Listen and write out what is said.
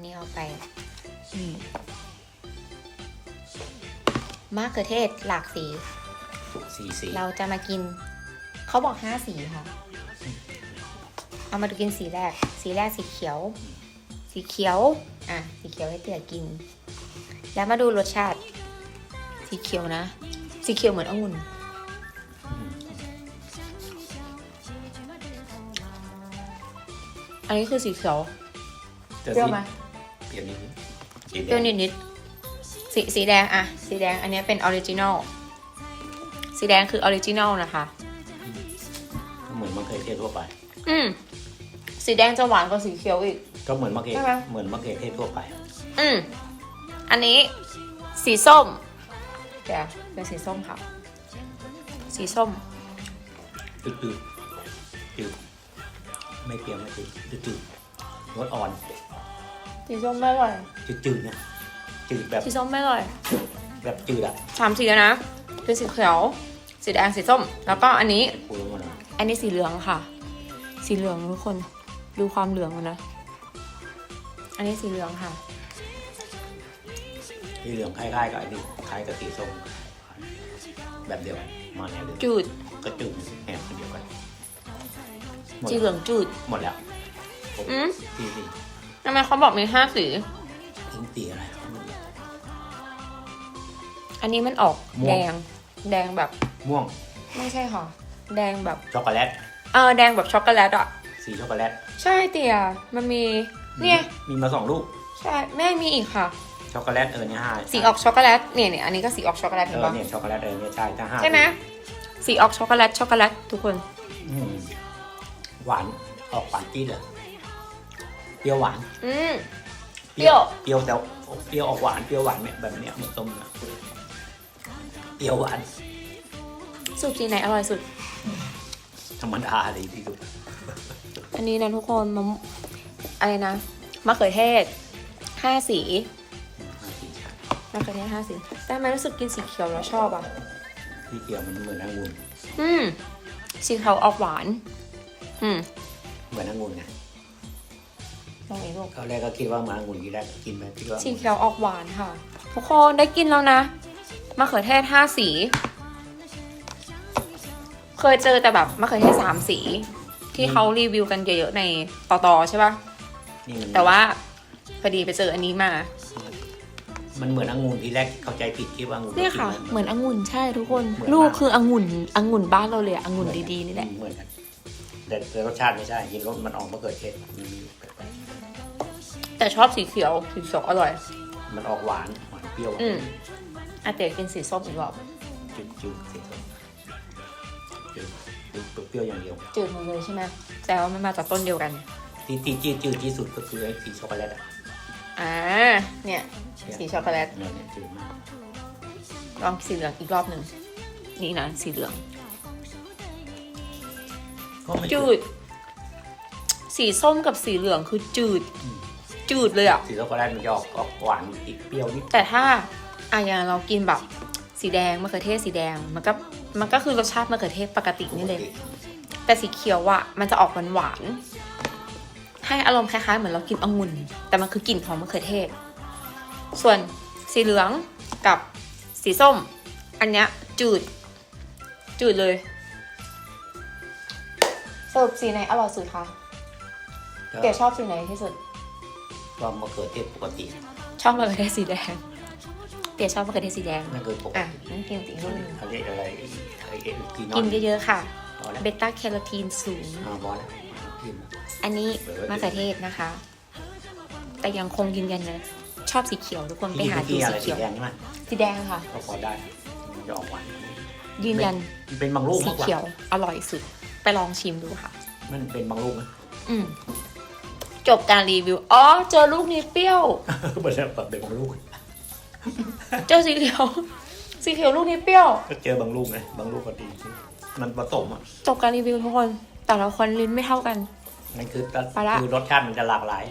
นนี้เอาไปอืมมะเขือเทศหลากสี สีสีเราจะมากิน เขาบอกห้าสีค่ะ เอามาดูกินสีแรก สีแรกสีเขียว สีเขียว อะ สีเขียวให้เตี๋ยกิน แล้วมาดูรสชาติ สีเขียวนะ สีเขียวเหมือนองุ่นอันนี้คือสีเขียวจะเปรี้ยวไหม เปรี้ยวนิดนึงสีเปแดรี้ยวงนิดๆสีสีแดงอะสีแดงอันนี้เป็นออริจินอลสีแดงคือออริจินอลนะคะ เหมือนมะเขือเทศทั่วไป อืมสีแดงจะหวานกว่าสีเขียวอีก ก็เหมือนมะเขือใช่ไหม เหมือนมะเขือเทศทั่วไป อืมอันนี้สีส้มเดี๋ยวเป็นสีส้มค่ะ สีส้มจืดจืดจืดไม่เปรี้ยวไม่จืดจืดจืดรสอ่อน สีส้มไม่อร่อย จืดจืดนะจืดแบบสีส้มไม่อร่อยแบบจืดอะสามสีแล้วนะเป็นสีเขียว สีแดงสีส้ม แล้วก็อันนี้ พูดลงมาหน่อยอันนี้สีเหลืองค่ะ สีเหลืองทุกคนดูความเหลืองมันนะ อันนี้สีเหลืองค่ะ สีเหลืองคล้ายๆกับอันนี้คล้ายกับสีส้มแบบเดียวกันมาแนวเดียวกันจืดก็จืดแหนมเดียวกันหมดสีเหลืองจืด หมดแล้วอืม สีสี ทำไมเขาบอกมีห้าสีทิ้งสีอะไร อันนี้มันออกม่วง แดง แดงแบบ ม่วง ไม่ใช่ค่ะ แดงแบบ ช็อกโกแลต เออแดงแบบช็อกโกแลตอะ สีช็อกโกแลตใช่เตี่ยมันมี เนี่ย มีมาสองลูก ใช่แม่มีอีกค่ะ ช็อกโกแลตเออเนี่ยห้าสีออกช็อกโกแลต เนี่ยเนี่ยอันนี้ก็สีออกช็อกโกแลตเอเห็นอปะเนี่ยช็อกโกแลตเออเนี่ยใช่ถ้าห้าใช่ไหมสีออกช็อกโกแลตช็อกโกแลตทุกคน อืมหวาน ออกหวานจี๊ดเลย เปรี้ยวหวานอืม เปรี้ยว เปรี้ยวแต่เปรี้ยวออกหวานเปรี้ยวหวานเนี่ยแบบเนี้ยเหมือนต้มนะเปรี้ยวหวานสูตรสีไหนอร่อยสุด ธรรมดาเลยที่สุดอันนี้นะทุกคนมะม่วงอะไรนะมะเขือเทศห้าสีมะเขือเทศห้าสี แต่ทำไมรู้สึกกินสีเขียวแล้วชอบอะที่เกี่ยวมันเหมือนองุ่นอืมสีเขียวออกหวาน อืม เหมือนองุ่นไง ลองอีกลูกเขาแรกก็คิดว่าเหมือนองุ่นทีแรกกินไปคิดว่าสีเขียวออกหวานค่ะ ทุกคนได้กินแล้วนะมะเขือเทศห้าสี เคยเจอแต่แบบมะเขือเทศสามสี ที่เขารีวิวกันเยอะๆในต่อๆใช่ปะนี่มันแต่ว่าพอดีไปเจออันนี้มา มันเหมือนองุ่นทีแรกเข้าใจผิดคิดว่าองุ่นเนี่ยค่ะกิเหมือนองุ่นใช่ทุกคนเหมือนลูกมากคือองุ่นองุ่นบ้านเราเลยอะองุ่นดีๆนี่แหละ เหมือนกัน แต่แต่รสชาติไม่ใช่กินรสมันออกมะเขือเทศมันมีแปลกแต่ชอบสีเขียวสีเขียวอร่อยๆมันออกหวานหวานเปรี้ยวอืมอาเตี๋ยกินสีส้มอีกรอบจืดจืดสีส้มจืดจืดเปรี้ยวอย่างเดียว จืดหมดเลยใช่ไหมแต่ว่ามันมาจากต้นเดียวกัน ที่ที่จืดจืดที่สุดก็คือไอ้สีช็อกโกแลตอะอ่าเนี่ย สีช็อกโกแลตเนี่ยเนี่ยจืดมากลองสีเหลืองอีกรอบหนึ่งนี่นะสีเหลือง ก็ไม่จืด สีส้มกับสีเหลืองคือจืดอืมจืดเลยอะสีช็อกโกแลตมันจะออกออกหวานติดเปรี้ยวนิดแต่ถ้าอะอย่างเรากินแบบสีแดงมะเขือเทศสีแดงมันก็มันก็คือรสชาติมะเขือเทศปกตินี่เลย แต่สีเขียวอะมันจะออกหวานๆให้อารมณ์คล้ายๆเหมือนเรากินองุ่น แต่มันคือกลิ่นของมะเขือเทศ ส่วนสีเหลืองกับสีส้ม อันเนี้ยจืด จืดเลย สรุปสีไหนอร่อยสุดคะก็เตี๋ยชอบสีไหนที่สุดก็มะเขือเทศปกติ ชอบมะเขือเทศสีแดงเตี๋ยชอบมะเขือเทศสีแดงนั่นคือปกอะตินั่นกินสีนุ่นงเขาเรียกอะไรไอ้เอ็นกีนอกินนเยอะๆค่ะพอแล้วเบต้าแคโรทีนสูงอ่าพอแล้วกินอันนี้มะเขือเทศนะคะ แต่ยังคงยืนยันนะชอบสีเขียวทุกคนไปหาดูที่อะสีไรสีเขียวแดงใช่ไหมสีแดงค่ะก็พอได้มันจะออกหวานยืนยันมันเป็นบางลูกสีมากกว่าเขียวอร่อยสุด ไปลองชิมดูค่ะ มันเป็นบางลูกนะอืมจบการรีวิว อ๋อ เจอลูกนี้เปรี้ยวมันจะแบบเป็นบางลูกเจอสีเขียว สีเขียวลูกนี้เปรี้ยว ก็เจอบางลูกไงบางลูกก็ดี มันผสมอะจบการรีวิวทุกคน แต่ละคนลิ้นไม่เท่ากันนั่นคือไปละคือรสชาติมันจะหลากหลาย